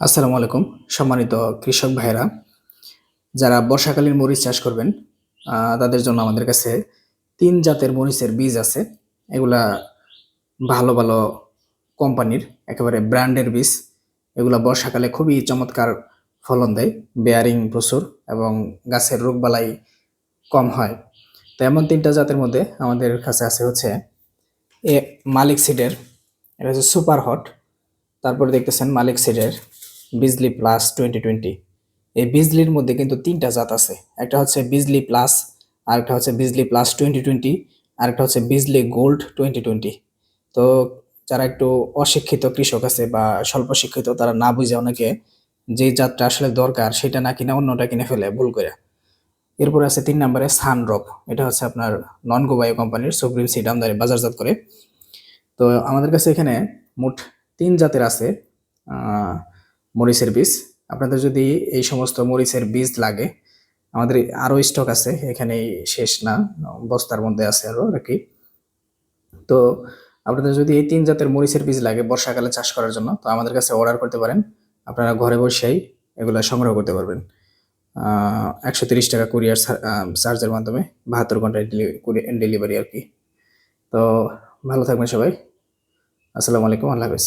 আসসালামু আলাইকুম, সম্মানিত কৃষক ভাইরা যারা বর্ষাকালীন মরিচ চাষ করবেন তাদের জন্য আমাদের কাছে তিন জাতের মরিচের বীজ আছে। এগুলা ভালো ভালো কোম্পানির, একেবারে ব্র্যান্ডের বীজ। এগুলা বর্ষাকালে খুবই চমৎকার ফলন দেয়, বেয়ারিং প্রচুর এবং গাছের রোগবালাই কম হয়। তো এমন তিনটা জাতের মধ্যে আমাদের কাছে আছে হচ্ছে এ মালিক সিডের, এটা হচ্ছে সুপার হট, তারপরে দেখতেছেন মালিক সিডের। বিজলি প্লাস টোয়েন্টি টোয়েন্টি এই বিজলির মধ্যে কিন্তু তিনটা জাত আছে। একটা হচ্ছে বিজলি প্লাস আরেকটা হচ্ছে বিজলি প্লাস টোয়েন্টি টোয়েন্টি আরেকটা হচ্ছে বিজলি গোল্ড টোয়েন্টি টোয়েন্টি তো যারা একটু অশিক্ষিত কৃষক আছে বা স্বল্প শিক্ষিত, তারা না বুঝে অনেকে যে জাতটা আসলে দরকার, সেটা না কিনে অন্যটা কিনে ফেলে, ভুল করে। এরপরে আছে তিন নম্বরে সানড্রপ এটা হচ্ছে আপনার নন গোবায়ো কোম্পানির সুপ্রিম সিড আমদানি, বাজারজাত করে। তো আমাদের কাছে এখানে মোট তিন জাতের আছে। মরিচের বীজ। আপনাদের যদি এই সমস্ত মরিচের বীজ লাগে, আমাদের আরও স্টক আছে এখানে শেষ না, বস্তার মধ্যে আছে আরও আর কি। তো আপনাদের যদি এই তিন জাতের মরিচের বীজ লাগে বর্ষাকালে চাষ করার জন্য, তো আমাদের কাছে অর্ডার করতে পারেন। আপনারা ঘরে বসেই এগুলো সংগ্রহ করতে পারবেন। একশো তিরিশ টাকা কুরিয়ার চার্জের মাধ্যমে, বাহাত্তর ঘন্টায় ডেলিভারি আর কি। তো ভালো থাকবেন সবাই। আসসালামু আলাইকুম, আল্লাহ হাফেজ।